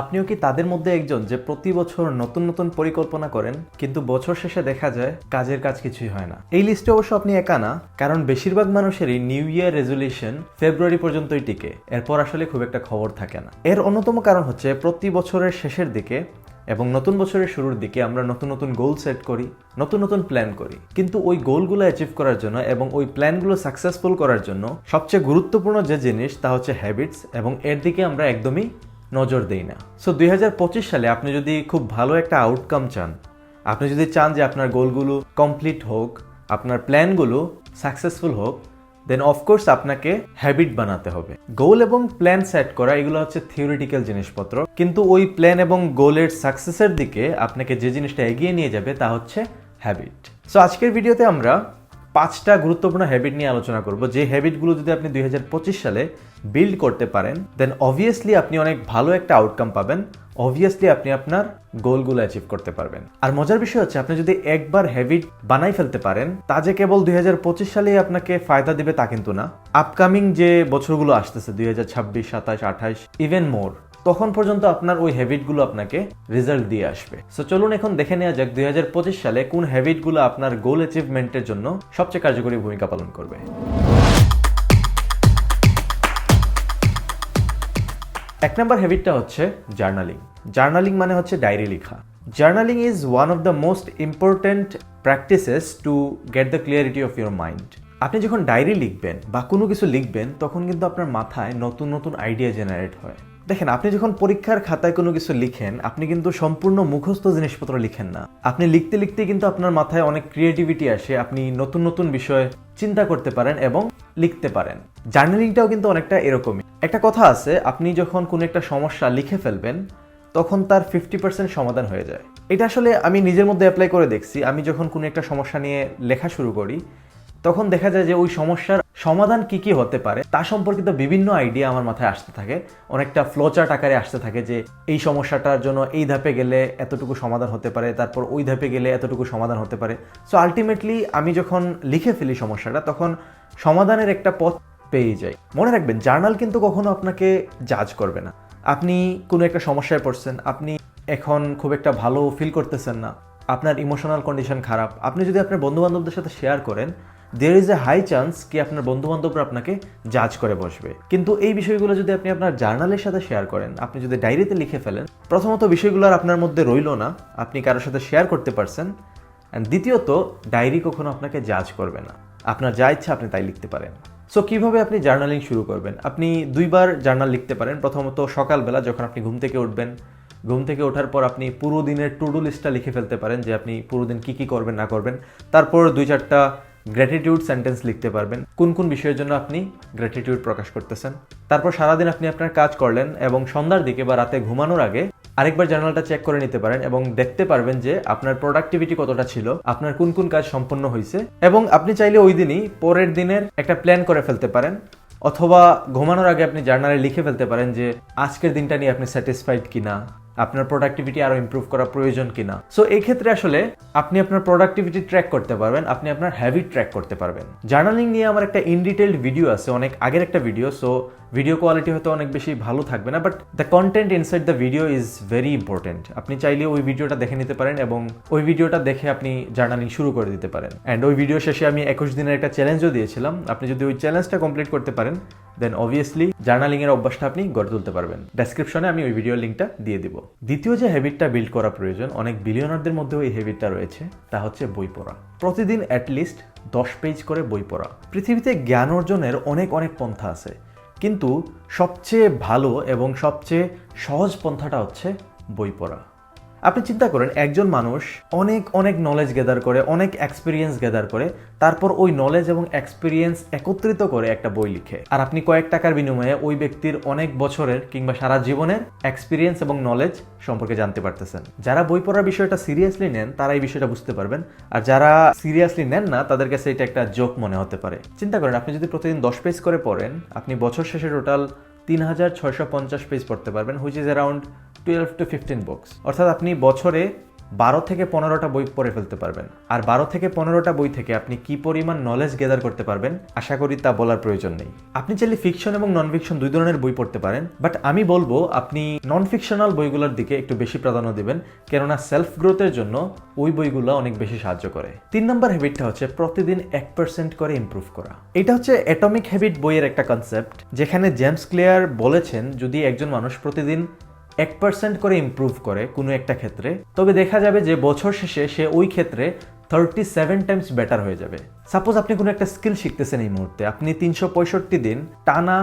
আপনিও কি তাদের মধ্যে একজন যে প্রতি বছর নতুন নতুন পরিকল্পনা করেন, কিন্তু বছর শেষে দেখা যায় কাজের কাজ কিছুই হয় না? এই লিস্টে অবশ্য আপনি একা না, কারণ বেশিরভাগ মানুষেরই নিউ ইয়ার রেজলিউশন ফেব্রুয়ারি পর্যন্তই টিকে। এরপর আসলে খুব একটা খবর থাকে না। এর অন্যতম কারণ হচ্ছে প্রতি বছরের শেষের দিকে এবং নতুন বছরের শুরুর দিকে আমরা নতুন নতুন গোল সেট করি, নতুন নতুন প্ল্যান করি। কিন্তু ওই গোলগুলো অ্যাচিভ করার জন্য এবং ওই প্ল্যানগুলো সাকসেসফুল করার জন্য সবচেয়ে গুরুত্বপূর্ণ যে জিনিস তা হচ্ছে হ্যাবিটস এবং এর দিকে আমরা একদমই নজর দেই না। সো দুই হাজার পঁচিশ সালে আপনি যদি খুব ভালো একটা আউটকাম চান, আপনি যদি চান যে আপনার গোলগুলো কমপ্লিট হোক, আপনার প্ল্যানগুলো সাকসেসফুল হোক দেন অফকোর্স আপনাকে হ্যাবিট বানাতে হবে। গোল এবং প্ল্যান সেট করা, এগুলো হচ্ছে থিওরিটিক্যাল জিনিসপত্র। কিন্তু ওই প্ল্যান এবং গোলের সাকসেসের দিকে আপনাকে যে জিনিসটা এগিয়ে নিয়ে যাবে তা হচ্ছে হ্যাবিট সো আজকের ভিডিওতে আমরা পাঁচটা গুরুত্বপূর্ণ হ্যাবিট নিয়ে আলোচনা করব। যে হ্যাবিটগুলো যদি আপনি দুই হাজার পঁচিশ সালে বিল্ড করতে পারেন দেন অবভিয়াসলি আপনি অনেক ভালো একটা আউটকাম পাবেন। অবভিয়াসলি আপনি আপনার গোলগুলো অ্যাচিভ করতে পারবেন। আর মজার বিষয় হচ্ছে, আপনি যদি একবার হ্যাবিট বানাই ফেলতে পারেন, তা যে কেবল দুই সালেই আপনাকে ফায়দা দিবে তা কিন্তু না। আপকামিং যে বছরগুলো আসতেছে, দুই হাজার ছাব্বিশ, সাতাশ, আঠাশ ইভেন মোর তখন পর্যন্ত আপনার ওই হ্যাবিটগুলো আপনাকে রেজাল্ট দিয়ে আসবে। সো চলুন এখন দেখে নেওয়া যাক দুই হাজার পঁচিশ সালে কোন হ্যাবিটগুলো আপনার গোল অ্যাচিভমেন্টের জন্য সবচেয়ে কার্যকরী ভূমিকা পালন করবে। এক নম্বর হ্যাবিটটা হচ্ছে জার্নালিং জার্নালিং মানে হচ্ছে ডায়েরি লেখা। Journaling is one of the most important practices to get the clarity of your mind আপনি যখন ডায়েরি লিখবেন বা কোনো কিছু লিখবেন, তখন কিন্তু আপনার মাথায় নতুন নতুন আইডিয়া জেনারেট হয়। দেখেন, আপনি যখন পরীক্ষার খাতায় কোনো কিছু লিখেন, আপনি কিন্তু সম্পূর্ণ মুখস্থ জিনিসপত্র লিখেন না। আপনি লিখতে লিখতে কিন্তু আপনার মাথায় অনেক ক্রিয়েটিভিটি আসে, আপনি নতুন নতুন বিষয় চিন্তা করতে পারেন এবং লিখতে পারেন। জার্নালিংটাও কিন্তু অনেকটা এরকমই। একটা কথা আছে, আপনি যখন কোনো একটা সমস্যা লিখে ফেলবেন, তখন তার ফিফটি পার্সেন্ট সমাধান হয়ে যায়। এটা আসলে আমি নিজের মধ্যে অ্যাপ্লাই করে দেখছি। আমি যখন কোনো একটা সমস্যা নিয়ে লেখা শুরু করি, তখন দেখা যায় যে ওই সমস্যার সমাধান কি কি হতে পারে, তা সম্পর্কিত বিভিন্ন আইডিয়া আমার মাথায় আসতে থাকে। অনেকটা ফ্লোচার্ট আকারে আসতে থাকে যে, এই সমস্যাটার জন্য এই ধাপে গেলে এতটুকু সমাধান হতে পারে, তারপর ওই ধাপে গেলে এতটুকু সমাধান হতে পারে। সো আলটিমেটলি আমি যখন লিখে ফেলি সমস্যাটা, তখন সমাধানের একটা পথ পেয়ে যাই। মনে রাখবেন, জার্নাল কিন্তু কখনো আপনাকে জাজ করবে না। আপনি কোনো একটা সমস্যায় পড়ছেন, আপনি এখন খুব একটা ভালো ফিল করতেছেন না, আপনার ইমোশনাল কন্ডিশন খারাপ, আপনি যদি আপনার বন্ধু বান্ধবদের সাথে শেয়ার করেন there is a high chance কি আপনার বন্ধু বান্ধবরা আপনাকে জাজ করে বসবে। কিন্তু এই বিষয়গুলো যদি আপনি আপনার জার্নালের সাথে শেয়ার করেন, আপনি যদি ডায়েরিতে লিখে ফেলেন, প্রথমত বিষয়গুলো আর আপনার মধ্যে রইল না, আপনি কারোর সাথে শেয়ার করতে পারছেন। অ্যান্ড দ্বিতীয়ত ডায়েরি কখনো আপনাকে জাজ করবে না। আপনার যা ইচ্ছা আপনি তাই লিখতে পারেন। সো কীভাবে আপনি জার্নালিং শুরু করবেন? আপনি দুইবার জার্নাল লিখতে পারেন। প্রথমত সকালবেলা যখন আপনি ঘুম থেকে উঠবেন, ঘুম থেকে ওঠার পর আপনি পুরো দিনের টু ডু লিস্টটা লিখে ফেলতে পারেন যে আপনি পুরো দিন কী কী করবেন, না করবেন। তারপর দুই চারটা গ্র্যাটিটিউড সেন্টেন্স লিখতে পারবেন। কোন কোন বিষয়ের জন্য আপনি গ্র্যাটিটিউড প্রকাশ করতেছেন? তারপর সারাদিন আপনি আপনার কাজ করলেন এবং সন্ধ্যার দিকে বা রাতে ঘুমানোর আগে আরেকবার জার্নালটা চেক করে নিতে পারেন এবং দেখতে পারবেন যে আপনার প্রোডাক্টিভিটি কতটা ছিল, আপনার কোন কোন কাজ সম্পন্ন হয়েছে এবং আপনি চাইলে ওই দিনই পরের দিনের একটা প্ল্যান করে ফেলতে পারেন অথবা ঘুমানোর আগে আপনি জার্নালে লিখে ফেলতে পারেন যে আজকের দিনটা নিয়ে আপনি স্যাটিসফাইড কিনা। আপনার প্রোডাক্টিভিটি আরও ইমপ্রুভ করা প্রয়োজন কিনা। সো এই ক্ষেত্রে আসলে আপনি আপনার প্রোডাক্টিভিটি ট্র্যাক করতে পারবেন, আপনি আপনার হ্যাবিট ট্র্যাক করতে পারবেন। জার্নালিং নিয়ে আমার একটা ইন ভিডিও আছে, অনেক আগের একটা ভিডিও সো ভিডিও কোয়ালিটি হয়তো অনেক বেশি ভালো থাকবে না but the content inside the video is very important আপনি চাইলে ওই ভিডিওটা দেখে নিতে পারেন এবং ওই ভিডিওটা দেখে আপনি জার্নালিং শুরু করে দিতে পারেন। অ্যান্ড ওই ভিডিও শেষে আমি একুশ দিনের একটা চ্যালেঞ্জও দিয়েছিলাম। আপনি যদি ওই চ্যালেঞ্জটা কমপ্লিট করতে পারেন দেন অবভিয়াসলি জার্নালিং এর অভ্যাসটা আপনি গড়ে তুলতে পারবেন। ডেসক্রিপশনে আমি ওই ভিডিও লিঙ্কটা দিয়ে দিব। দ্বিতীয় যে হ্যাবিটটা বিল্ড করা প্রয়োজন, অনেক বিলিয়নারদের মধ্যেও এই হ্যাবিটটা রয়েছে, তা হচ্ছে বই পড়া। প্রতিদিন অ্যাটলিস্ট দশ পেজ করে বই পড়া। পৃথিবীতে জ্ঞান অর্জনের অনেক অনেক পন্থা আছে। কিন্তু সবচেয়ে ভালো এবং সবচেয়ে সহজ পন্থাটা হচ্ছে বই পড়া। আপনি চিন্তা করেন, একজন মানুষ অনেক অনেক নলেজ গ্যাদার করে, অনেক এক্সপিরিয়েন্স গ্যাদার করে, তারপর ওই নলেজ এবং এক্সপিরিয়েন্স একত্রিত করে একটা বই লিখে। আর আপনি কয়েক টাকার বিনিময়ে ওই ব্যক্তির অনেক বছরের কিংবা সারা জীবনের এক্সপিরিয়েন্স এবং নলেজ সম্পর্কে জানতে পারতেছেন। যারা বই পড়ার বিষয়টা সিরিয়াসলি নেন, তারা এই বিষয়টা বুঝতে পারবেন। আর যারা সিরিয়াসলি নেন না, তাদের কাছে এটা একটা জোক মনে হতে পারে। চিন্তা করেন, আপনি যদি প্রতিদিন দশ পেজ করে পড়েন, আপনি বছর শেষে টোটাল তিন হাজার ছয়শো পঞ্চাশ পেজ পড়তে পারবেন which is around twelve to fifteen books অর্থাৎ আপনি বছরে বারো থেকে পনেরোটা বই পড়ে ফেলতে পারবেন। আর বারো থেকে পনেরোটা বই থেকে আপনি কি পরিমাণ নলেজ গেদার করতে পারবেন, আশা করি তা বলার প্রয়োজন নেই। আপনি চাইলে ফিকশন এবং নন ফিকশন দুই ধরনের বই পড়তে পারেন বাট আমি বলব আপনি নন ফিকশনাল বইগুলোর দিকে একটু বেশি প্রাধান্য দিবেন, কেননা সেলফ গ্রোথের জন্য ওই বইগুলো অনেক বেশি সাহায্য করে। তিন নম্বর হ্যাবিটটা হচ্ছে প্রতিদিন এক পার্সেন্ট করে ইমপ্রুভ করা। এটা হচ্ছে অ্যাটমিক হ্যাবিট বইয়ের একটা কনসেপ্ট যেখানে জেমস ক্লিয়ার বলেছেন, যদি একজন মানুষ প্রতিদিন এক পার্সেন্ট করে ইম্প্রুভ করে কোনো একটা ক্ষেত্রে, তবে দেখা যাবে যে বছর শেষে সে ওই ক্ষেত্রে থার্টি সেভেন টাইমস বেটার হয়ে যাবে। সাপোজ আপনি কোনো একটা স্কিল শিখতেছেন এই মুহূর্তে, আপনি তিনশো পঁয়ষট্টি দিন টানা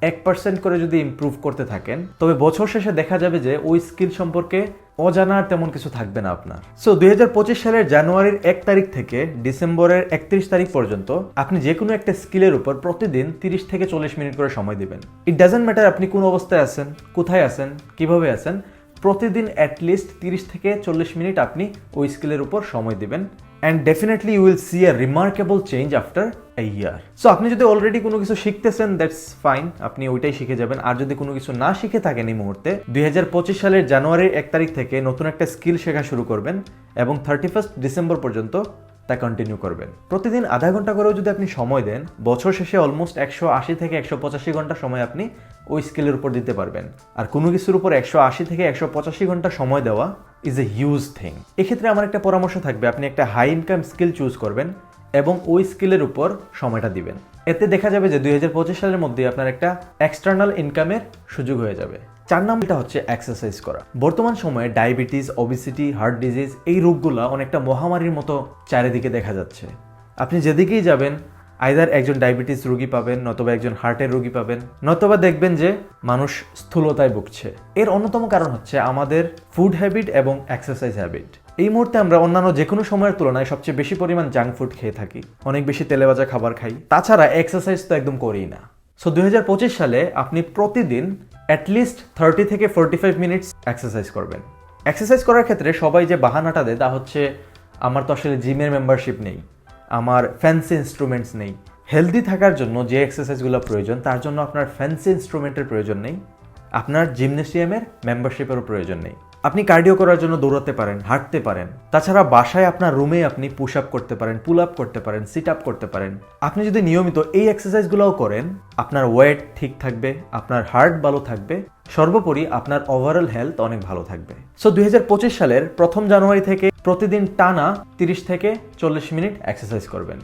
এক পার্সেন্ট করে যদি ইম্প্রুভ করতে থাকেন, তবে বছর শেষে দেখা যাবে যে ওই স্কিল সম্পর্কে অজানার তেমন কিছু থাকবে না আপনার। সো দুই সালের জানুয়ারির এক তারিখ থেকে ডিসেম্বরের একত্রিশ তারিখ পর্যন্ত আপনি যে কোনো একটা স্কিলের উপর প্রতিদিন তিরিশ থেকে চল্লিশ মিনিট করে সময় দিবেন। ইট ডাজেন্ট ম্যাটার আপনি কোন অবস্থায় আছেন, কোথায় আছেন, কীভাবে আছেন, প্রতিদিন অ্যাটলিস্ট তিরিশ থেকে চল্লিশ মিনিট আপনি ওই স্কিলের উপর সময় দিবেন। And definitely you will see a remarkable change after a year so আপনি যদি অলরেডি কোনো কিছু শিখতেছেন দ্যাটস ফাইন আপনি ওইটাই শিখে যাবেন। আর যদি কোনো কিছু না শিখে থাকেন এই মুহূর্তে, দুই হাজার পঁচিশ সালের জানুয়ারির এক তারিখ থেকে নতুন একটা স্কিল শেখা শুরু করবেন এবং থার্টি ফার্স্ট ডিসেম্বর পর্যন্ত তা কন্টিনিউ করবেন। প্রতিদিন আধা ঘণ্টা করেও যদি আপনি সময় দেন, বছর শেষে অলমোস্ট একশো আশি থেকে একশো পঁচাশি ঘণ্টা সময় আপনি ওই স্কিলের উপর দিতে পারবেন। আর কোনো কিছুর উপর একশো আশি থেকে একশো পঁচাশি ঘণ্টা সময় দেওয়া ইজ এ হিউজ থিং এক্ষেত্রে আমার একটা পরামর্শ থাকবে, আপনি একটা হাই ইনকাম স্কিল চুজ করবেন এবং ওই স্কিলের উপর সময়টা দিবেন। এতে দেখা যাবে যে দুই হাজার পঁচিশ সালের মধ্যে আপনার একটা এক্সটার্নাল ইনকামের সুযোগ হয়ে যাবে। চার নাম্বারটা হচ্ছে এক্সারসাইজ করা। বর্তমান সময়ে ডায়াবেটিস ওবিসিটি হার্ট ডিজিজ এই রোগগুলো অনেকটা মহামারীর মতো চারিদিকে দেখা যাচ্ছে। আপনি যেদিকেই যাবেন আইদার একজন ডায়াবেটিস রোগী পাবেন নতবা একজন হার্টের রোগী পাবেন, নতবা দেখবেন যে মানুষ স্থূলতায় ভুগছে। এর অন্যতম কারণ হচ্ছে আমাদের ফুড হ্যাবিট এবং এক্সারসাইজ হ্যাবিট এই মুহূর্তে আমরা অন্যান্য যে কোনো সময়ের তুলনায় সবচেয়ে বেশি পরিমাণ জাঙ্ক ফুড খেয়ে থাকি। অনেক বেশি তেলেবাজা খাবার খাই। তাছাড়া এক্সারসাইজ তো একদম করিই না। সো দুই হাজার পঁচিশ সালে আপনি প্রতিদিন অ্যাটলিস্ট থার্টি থেকে ফোরটি ফাইভ মিনিটস এক্সারসাইজ করবেন। এক্সারসাইজ করার ক্ষেত্রে সবাই যে বাহানাটা দেয় তা হচ্ছে, আমার তো আসলে জিমের মেম্বারশিপ নেই, আমার ফ্যান্সি ইনস্ট্রুমেন্টস নেই। হেলদি থাকার জন্য যে এক্সারসাইজগুলো প্রয়োজন, তার জন্য আপনার ফ্যান্সি ইনস্ট্রুমেন্টের প্রয়োজন নেই, আপনার জিমনেসিয়ামের মেম্বারশিপেরও প্রয়োজন নেই। আপনি কার্ডিও করার জন্য দৌড়াতে পারেন, হাঁটতে পারেন। তাছাড়া বাসায় আপনার রুমে আপনি পুশ আপ করতে পারেন পুল আপ করতে পারেন সিট আপ করতে পারেন। আপনি যদি নিয়মিত এই এক্সারসাইজগুলোও করেন, আপনার ওয়েট ঠিক থাকবে, আপনার হার্ট ভালো থাকবে, সর্বোপরি আপনার ওভারঅল হেলথ অনেক ভালো থাকবে। সো দুই হাজার পঁচিশ সালের প্রথম জানুয়ারি থেকে প্রতিদিন টানা তিরিশ থেকে চল্লিশ মিনিট এক্সারসাইজ করবেন।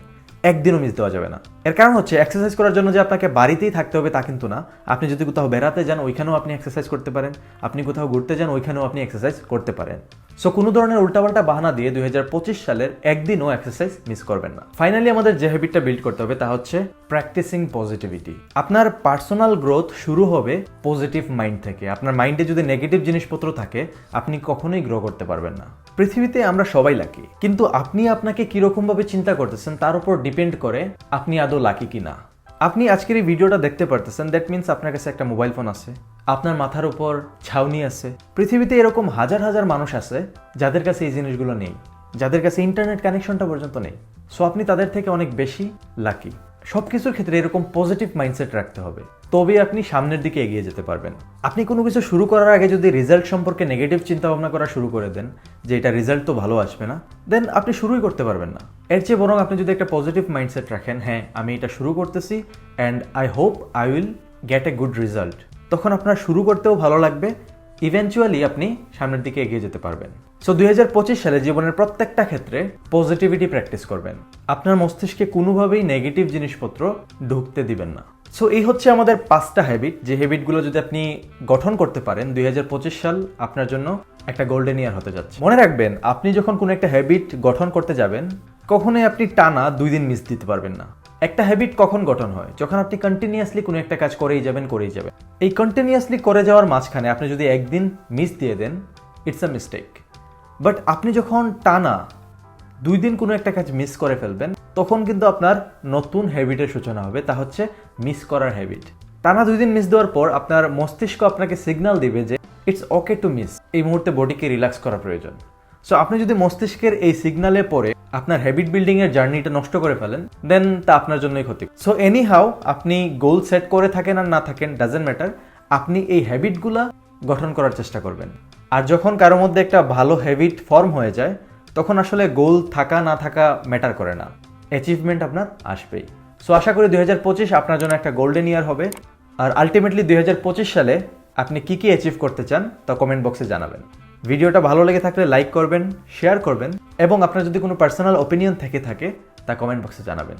একদিনও মিস দেওয়া যাবে না। এর কারণ হচ্ছে এক্সারসাইজ করার জন্য যে আপনাকে বাড়িতেই থাকতে হবে তা কিন্তু না। আপনি যদি কোথাও বেড়াতে যান, ওইখানেও আপনি এক্সারসাইজ করতে পারেন। আপনি কোথাও ঘুরতে যান, ওইখানেও আপনি এক্সারসাইজ করতে পারেন। সো কোনো ধরনের উল্টাপাল্টা বাহানা দিয়ে দুই হাজার পঁচিশ সালের একদিনও এক্সারসাইজ মিস করবেন না। ফাইনালি আমাদের যে হ্যাবিটটা বিল্ড করতে হবে তা হচ্ছে প্র্যাকটিসিং পজিটিভিটি আপনার পার্সোনাল গ্রোথ শুরু হবে পজিটিভ মাইন্ড থেকে। আপনার মাইন্ডে যদি নেগেটিভ জিনিসপত্র থাকে, আপনি কখনোই গ্রো করতে পারবেন না। পৃথিবীতে আমরা সবাই লাকি কিন্তু আপনি আপনাকে কীরকম ভাবে চিন্তা করতেছেন তার উপর ডিপেন্ড করে আপনি আদৌ লাকি কিনা। আপনি আজকের এই ভিডিওটা দেখতে পারতেছেন দ্যাট মিন্স আপনার কাছে একটা মোবাইল ফোন আছে, আপনার মাথার উপর ছাউনি আছে। পৃথিবীতে এরকম হাজার হাজার মানুষ আছে যাদের কাছে এই জিনিসগুলো নেই, যাদের কাছে ইন্টারনেট কানেকশনটা পর্যন্ত নেই। সো আপনি তাদের থেকে অনেক বেশি লাকি সব কিছুর ক্ষেত্রে এরকম পজিটিভ মাইন্ডসেট রাখতে হবে। তবে আপনি সামনের দিকে এগিয়ে যেতে পারবেন। আপনি কোনো কিছু শুরু করার আগে যদি রেজাল্ট সম্পর্কে নেগেটিভ চিন্তা ভাবনা করা শুরু করে দেন, যে এটা রেজাল্ট তো ভালো আসবে না দেন আপনি শুরুই করতে পারবেন না। এর চেয়ে বরং আপনি যদি একটা পজিটিভ মাইন্ডসেট রাখেন হ্যাঁ আমি এটা শুরু করতেছি and I hope I will get a good result তখন আপনার শুরু করতেও ভালো লাগবে ইভেনচুয়ালি আপনি সামনের দিকে এগিয়ে যেতে পারবেন। সো দুই হাজার পঁচিশ সালে জীবনের প্রত্যেকটা ক্ষেত্রে পজিটিভিটি প্র্যাকটিস করবেন। আপনার মস্তিষ্কে কোনোভাবেই নেগেটিভ জিনিসপত্র ঢুকতে দিবেন না। সো এই হচ্ছে আমাদের পাঁচটা হ্যাবিট যে হ্যাবিটগুলো যদি আপনি গঠন করতে পারেন, দুই হাজার পঁচিশ সাল আপনার জন্য একটা গোল্ডেন ইয়ার হতে যাচ্ছে। মনে রাখবেন, আপনি যখন কোনো একটা হ্যাবিট গঠন করতে যাবেন, কখনোই আপনি টানা দুই দিন মিস দিতে পারবেন না। একটা হ্যাবিট কখন গঠন হয়? যখন আপনি কন্টিনিউয়াসলি কোনো একটা কাজ করেই যাবেন করেই যাবেন। এই কন্টিনিউয়াসলি করে যাওয়ার মাঝখানে আপনি যদি একদিন মিস দিয়ে দেন ইটস আ মিস্টেক বাট আপনি যখন টানা দুই দিন কোনো একটা কাজ মিস করে ফেলবেন, তখন কিন্তু আপনার নতুন হ্যাবিটের সূচনা হবে, তা হচ্ছে মিস করার হ্যাবিট টানা দুই দিন মিস দেওয়ার পর আপনার মস্তিষ্ক আপনাকে সিগন্যাল দিবে যে ইটস ওকে টু মিস এই মুহূর্তে বডিকে রিল্যাক্স করা প্রয়োজন। সো আপনি যদি মস্তিষ্কের এই সিগনালে পরে আপনার হ্যাবিট বিল্ডিং এর জার্নিটা নষ্ট করে ফেলেন দেন তা আপনার জন্যই ক্ষতি। সো এনি হাউ আপনি গোল সেট করে থাকেন আর না থাকেন ডাজেন্ট ম্যাটার আপনি এই হ্যাবিটগুলা গঠন করার চেষ্টা করবেন। আর যখন কারোর মধ্যে একটা ভালো হ্যাবিট ফর্ম হয়ে যায়, তখন আসলে গোল থাকা, না থাকা ম্যাটার করে না। অ্যাচিভমেন্ট আপনার আসবেই। সো আশা করি দুই হাজার পঁচিশ আপনার জন্য একটা গোল্ডেন ইয়ার হবে। আর আলটিমেটলি দুই হাজার পঁচিশ সালে আপনি কি কি অ্যাচিভ করতে চান, তা কমেন্ট বক্সে জানাবেন। ভিডিওটা ভালো লেগে থাকলে লাইক করবেন, শেয়ার করবেন এবং আপনার যদি কোনো পার্সোনাল ওপিনিয়ন থেকে থাকে, তা কমেন্ট বক্সে জানাবেন।